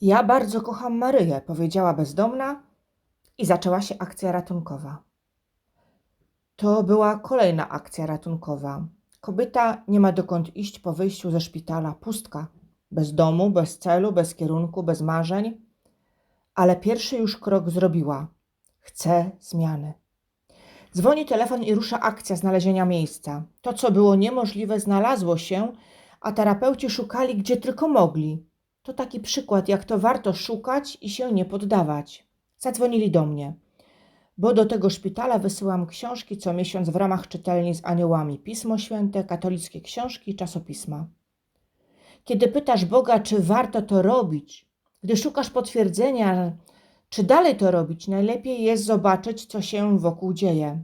Ja bardzo kocham Maryję, powiedziała bezdomna i zaczęła się akcja ratunkowa. To była kolejna akcja ratunkowa. Kobieta nie ma dokąd iść po wyjściu ze szpitala, pustka, bez domu, bez celu, bez kierunku, bez marzeń, ale pierwszy już krok zrobiła. Chce zmiany. Dzwoni telefon i rusza akcja znalezienia miejsca. To, co było niemożliwe, znalazło się, a terapeuci szukali gdzie tylko mogli. To taki przykład, jak to warto szukać i się nie poddawać. Zadzwonili do mnie, bo do tego szpitala wysyłam książki co miesiąc w ramach czytelni z aniołami, Pismo Święte, katolickie książki i czasopisma. Kiedy pytasz Boga, czy warto to robić, gdy szukasz potwierdzenia, czy dalej to robić, najlepiej jest zobaczyć, co się wokół dzieje.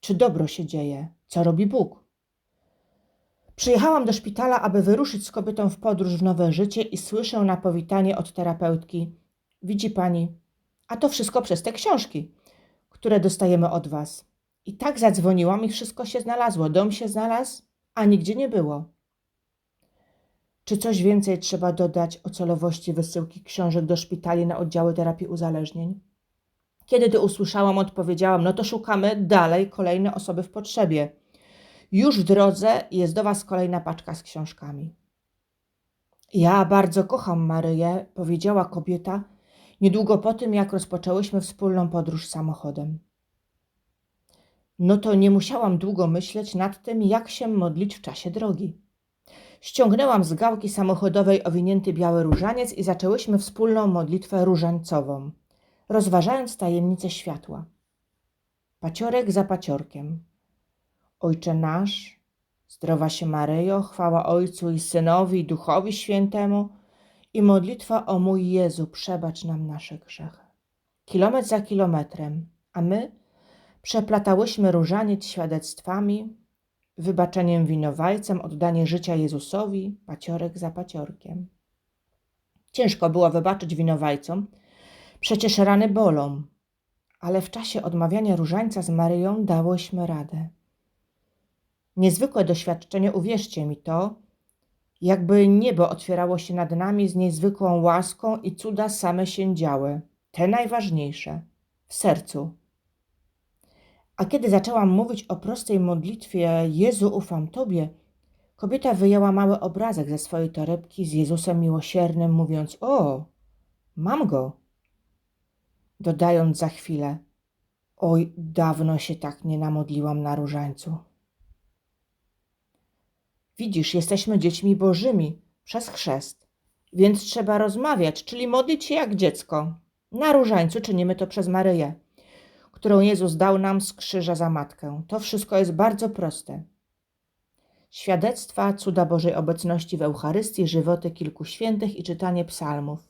Czy dobro się dzieje, co robi Bóg. Przyjechałam do szpitala, aby wyruszyć z kobietą w podróż w nowe życie i słyszę na powitanie od terapeutki: Widzi pani, a to wszystko przez te książki, które dostajemy od was. I tak zadzwoniłam i wszystko się znalazło. Dom się znalazł, a nigdzie nie było. Czy coś więcej trzeba dodać o celowości wysyłki książek do szpitali na oddziały terapii uzależnień? Kiedy to usłyszałam, odpowiedziałam: No to szukamy dalej kolejne osoby w potrzebie. Już w drodze jest do Was kolejna paczka z książkami. Ja bardzo kocham Maryję, powiedziała kobieta niedługo po tym, jak rozpoczęłyśmy wspólną podróż samochodem. No to nie musiałam długo myśleć nad tym, jak się modlić w czasie drogi. Ściągnęłam z gałki samochodowej owinięty biały różaniec i zaczęłyśmy wspólną modlitwę różańcową, rozważając tajemnicę światła. Paciorek za paciorkiem. Ojcze nasz, zdrowa się Maryjo, chwała Ojcu i Synowi i Duchowi Świętemu i modlitwa o mój Jezu, przebacz nam nasze grzechy. Kilometr za kilometrem, a my przeplatałyśmy różaniec świadectwami, wybaczeniem winowajcem, oddanie życia Jezusowi, paciorek za paciorkiem. Ciężko było wybaczyć winowajcom, przecież rany bolą, ale w czasie odmawiania różańca z Maryją dałyśmy radę. Niezwykłe doświadczenie, uwierzcie mi to, jakby niebo otwierało się nad nami z niezwykłą łaską i cuda same się działy, te najważniejsze, w sercu. A kiedy zaczęłam mówić o prostej modlitwie Jezu, ufam Tobie, kobieta wyjęła mały obrazek ze swojej torebki z Jezusem miłosiernym, mówiąc: O, mam go. Dodając za chwilę: Oj, dawno się tak nie namodliłam na różańcu. Widzisz, jesteśmy dziećmi bożymi przez chrzest, więc trzeba rozmawiać, czyli modlić się jak dziecko. Na różańcu czynimy to przez Maryję, którą Jezus dał nam z krzyża za matkę. To wszystko jest bardzo proste. Świadectwa cuda Bożej obecności w Eucharystii, żywoty kilku świętych i czytanie psalmów.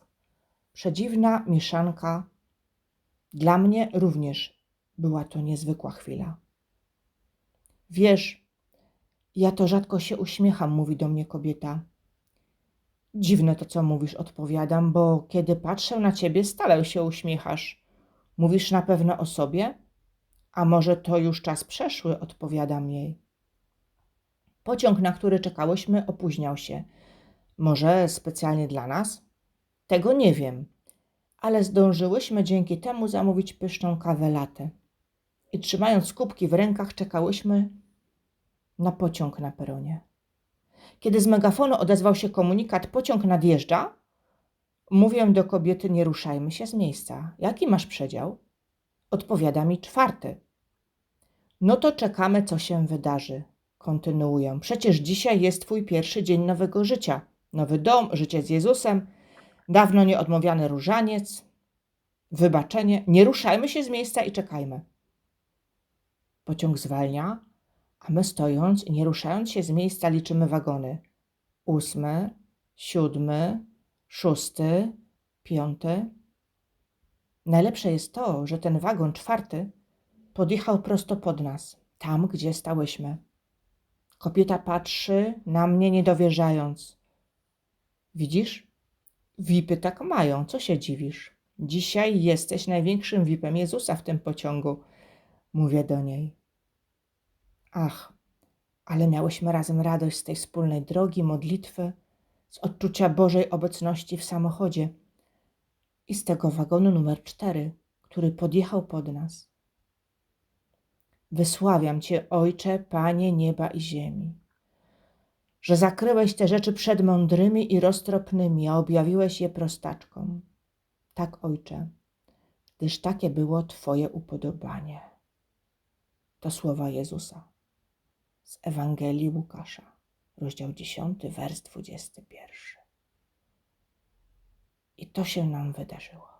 Przedziwna mieszanka. Dla mnie również była to niezwykła chwila. Wiesz, ja to rzadko się uśmiecham, mówi do mnie kobieta. Dziwne to, co mówisz, odpowiadam, bo kiedy patrzę na ciebie, stale się uśmiechasz. Mówisz na pewno o sobie? A może to już czas przeszły, odpowiadam jej. Pociąg, na który czekałyśmy, opóźniał się. Może specjalnie dla nas? Tego nie wiem, ale zdążyłyśmy dzięki temu zamówić pyszną kawę latę. I trzymając kubki w rękach, czekałyśmy na pociąg na peronie. Kiedy z megafonu odezwał się komunikat pociąg nadjeżdża, mówię do kobiety nie ruszajmy się z miejsca. Jaki masz przedział? Odpowiada mi czwarty. No to czekamy, co się wydarzy. Kontynuuję. Przecież dzisiaj jest twój pierwszy dzień nowego życia. Nowy dom, życie z Jezusem, dawno nieodmawiany różaniec, wybaczenie. Nie ruszajmy się z miejsca i czekajmy. Pociąg zwalnia, a my stojąc i nie ruszając się z miejsca liczymy wagony. Ósmy, siódmy, szósty, piąty. Najlepsze jest to, że ten wagon czwarty podjechał prosto pod nas, tam gdzie stałyśmy. Kobieta patrzy na mnie niedowierzając. Widzisz? Wipy tak mają, co się dziwisz? Dzisiaj jesteś największym wipem Jezusa w tym pociągu, mówię do niej. Ach, ale miałyśmy razem radość z tej wspólnej drogi, modlitwy, z odczucia Bożej obecności w samochodzie. i z tego wagonu numer cztery, który podjechał pod nas. Wysławiam Cię, Ojcze, Panie nieba i ziemi, że zakryłeś te rzeczy przed mądrymi i roztropnymi, a objawiłeś je prostaczkom. Tak, Ojcze, gdyż takie było Twoje upodobanie. To słowa Jezusa z Ewangelii Łukasza, rozdział 10, wers 21. I to się nam wydarzyło.